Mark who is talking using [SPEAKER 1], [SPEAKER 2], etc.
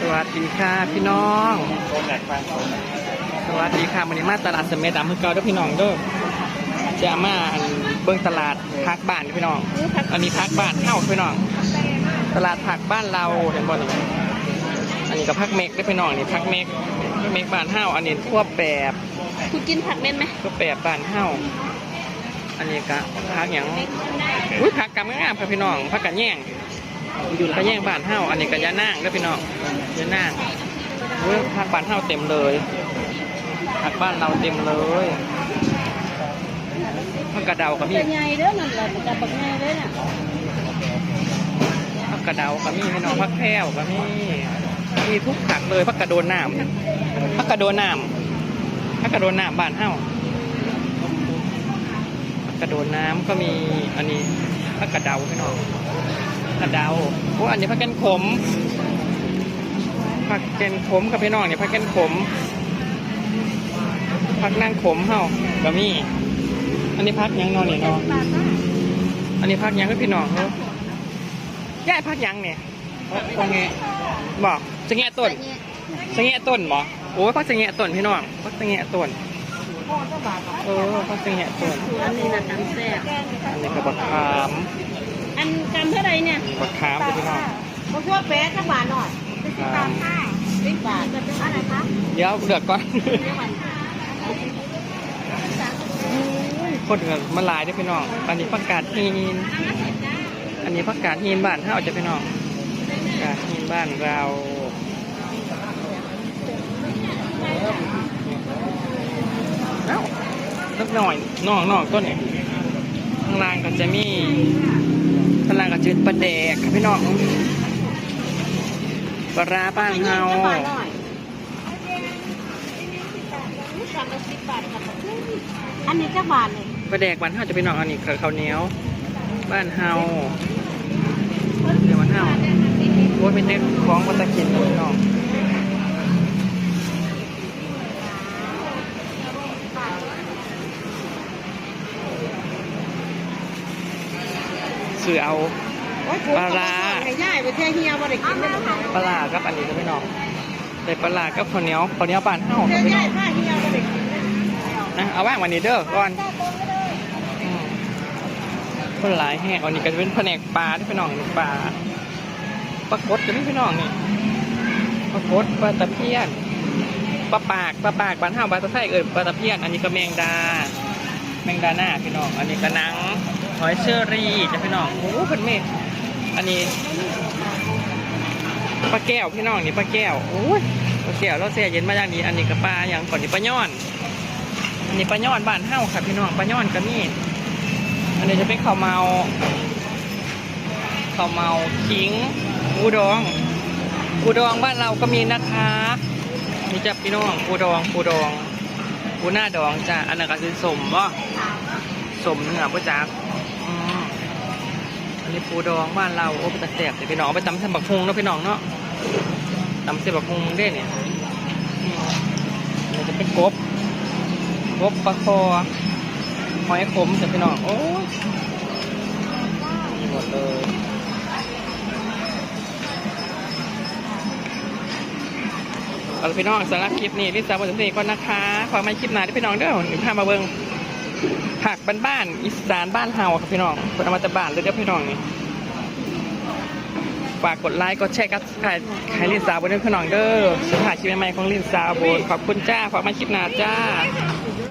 [SPEAKER 1] สวัสดีค่ะพี่น้อง
[SPEAKER 2] โดนแหลกฟัน
[SPEAKER 1] สวัสดีค่ะวันนี้มาตลาดเสม็ดดำเพื่อเก่าเด้วยพี่น้องเด้อจะมาอันเบิ่งตลาดพักบ้านพี่น้อง อันนี้พักบ้านเฮ้าพี่น้อง ตลาดผักบ้านเราเห็นบ่นี่อันนี้ก็พักเมกได้อพี่น้องนี่พักเมกพักเมกบ้านเฮ้าอันนี้ทั่วแบบ
[SPEAKER 3] คุณกินผักเม็ดไหม
[SPEAKER 1] ทั่วแบบบ้านเฮ้าอันนี้ก็พักหยังอุ้ยผักกำงามๆค่ะพี่น้องผักกะแย่ง อยู่กะแย่งบ้านเฮ้าอันนี้ก็ยานั่งเด้อพี่น้องยานั่งเฮ้ยผักบ้านเฮ้าเต็มเลยผักบ้านเราเต็มเลยผักกระเดาก็มี
[SPEAKER 3] แต่ใหญ่เด้อนั่นแหละแต่บักใหญ่เลยน่ะ
[SPEAKER 1] ผักกระเดาก็มีพี่น้องผักแพรวก็มีมีทุกผักเลยผักกระโดนน้ำผักกระโดนน้ำผักกระโดนน้ำบ้านเฮ้าผักกระโดนน้ำก็มีอันนี้ผักกระเดาพี่น้อง กระเดาโอ้อันนี้ผักแกนขมผักแกนขมกับพี่น้องเนี่ยผักแกนขมผักนางขมเฮ้าก็มีอันนี้พักหยังนอนนี่เนาะอันนี้พักหยังให้พี่น้องเขาย่ายพักหยังเนี่ย
[SPEAKER 2] ตรงนี้
[SPEAKER 1] บอกจะแงะต้นจะแงะต้นบ่โอ้ยพักจะแงะต้นพี่น้องพักจะแงะต้นเออพักจะแงะต้น
[SPEAKER 3] อันนี้นะตำแซ่บ
[SPEAKER 1] อันนี้ก็บักขาม
[SPEAKER 3] อันกำเท่าไหร่เนี่ย
[SPEAKER 1] บักขามเลยพี่น้อง
[SPEAKER 3] มะพร้าวแป๊ะก็หวานหน่อย
[SPEAKER 1] ขาม
[SPEAKER 3] สิบบาทจะเป็นอะไรคะ
[SPEAKER 1] เดี๋ยวเดือดก่อนคนเดือดมาหลายเด้วยพี่น้องอันนี้ผักกาดฮีนอันนี้ผักกาดฮีนบ้านเฮาจะพี่น้องผักกาดฮีนบ้านเราเอ้าสักหน่อยน้องน้องต้นเนี่ยข้างล่างก็จะมีข้างล่างก็ จะเป็นปลาแดกครับพี่น้องปลาร้าบ้านเฮา
[SPEAKER 3] อันนี้จะบาทเลย
[SPEAKER 1] ปลาแดกบ้านเฮาจะเป็นน้องอันนี้คือข้าวเหนียว บ้านเฮาเดี๋ยวบ้านเฮาโอ้ยเป็นเด็กของมาตะกินเลยพี่น้องซื้อเอา ปลาร้า
[SPEAKER 3] ไอ้ย่ายไปแท่เฮียบ่ได้กินเลย
[SPEAKER 1] ปลาร้ากับอันนี้ก็พี่น้องแต่ปลาร้ากับข้าวเหนียวข้าวเหนียวบ้านเฮา
[SPEAKER 3] แท่
[SPEAKER 1] พี่น้
[SPEAKER 3] ย่า
[SPEAKER 1] อยง
[SPEAKER 3] ผ้าเฮียบ่ได้กินเลย
[SPEAKER 1] นะเอาว่างวันนี้เด้อก่อนอืมคนหลายแห่อันนี้ก็จะเป็นแผนกปลาที่พี่น้องปลาปลากดจะไม่พี่น้องนี่ปลากดปลาตะเพียนปลาปากปลาปากบ้านเฮาบ้านตะไคร้เอ่ยปลาตะเพียนอันนี้ก็แมงดา แมงดาหน้าพี่น้อง อันนี้ก็หนังหอยเชอรี่จ้ะพี่น้องโอ้โหเพิ่นเมฆ อันนี้ปลาแก้วพี่น้องนี่ปลาแก้วโอ้ยปลาแก้วเราแช่เย็นมาอย่างดีอันนี้ก็ปลาอย่างก่อนนี่ปลาย่อน อันนี้ปลาย่อนบ้านเฮ้าค่ะพี่น้องปลาย่อนก็มีอันนี้จะเป็นข้าวเมาข้าวเมาขิงอูดองอูดองบ้านเราก็มีนะคะนี่จะพี่น้องอูดองอูดองอูหน้าดองจ้ะอันนั้นก็คือสมบ่สมเนื้อพ่จักอืมอั นนี้ปูดองบ้านเราโอ้เป็นตะแสบเลยพี่น้องไปตำเส้นบักฮงเนาะพี่น้องเนาะตำเส้นบักฮงได้เนี่ยอืมอันนี้จะเป็นกบกบปลาคอหอยขมจะพี่น้องโอ้ยมีหมดเลยเอาพี่น้องสำหรับคลิปนี้ลิซ่าบนสมเด็จก่อนนะคะขอมาคลิปหนาที่พี่น้องเด้อหนึ่งพามาเบิ่ง ผักบ้านๆอีสานบ้านเฮาครับพี่น้องคนเอามาจากบ้านเลยเด้อพี่น้องนี่ฝากกดไลค์กดแชร์กับใครใครลินสาวบนเด้อพี่น้องเด้อสุดท้ายคลิปใหม่ๆของลินสาวบนขอบคุณจ้าฝากมาคลิปหน้าจ้า